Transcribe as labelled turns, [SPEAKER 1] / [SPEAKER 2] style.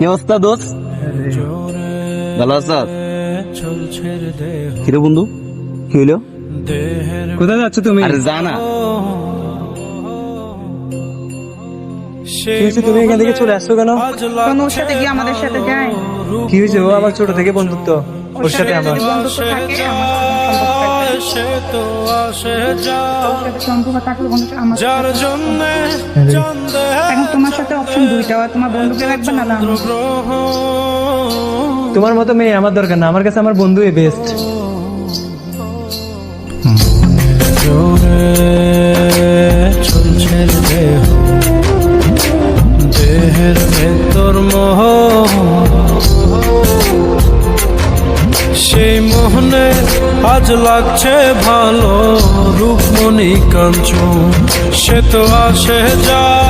[SPEAKER 1] কি অবস্থা দোষ ভালো আছ? কিরে বন্ধু? কি হইল?
[SPEAKER 2] কোথায় যাচ্ছ তুমি?
[SPEAKER 1] আরে জানা
[SPEAKER 2] তুমি এখান থেকে চলে আসছো কেন?
[SPEAKER 3] ওর সাথে গিয়ে আমাদের সাথে যায়
[SPEAKER 2] কি হয়েছে? ও আমার ছোট থেকে বন্ধুত্ব। ওর সাথে আমার।
[SPEAKER 3] বন্ধুত্ব থাকে অপশন দুইটা হয় তোমার বন্ধুকে রাখবে না
[SPEAKER 2] তোমার মতো মেয়ে আমার দরকার না আমার কাছে আমার বন্ধুই বেস্ট
[SPEAKER 4] দেহের ভেতর মোহ সেই মোহনে আজ লাগছে ভালো রূপমণি কাঞ্চন। সে তো আসে যায়। সে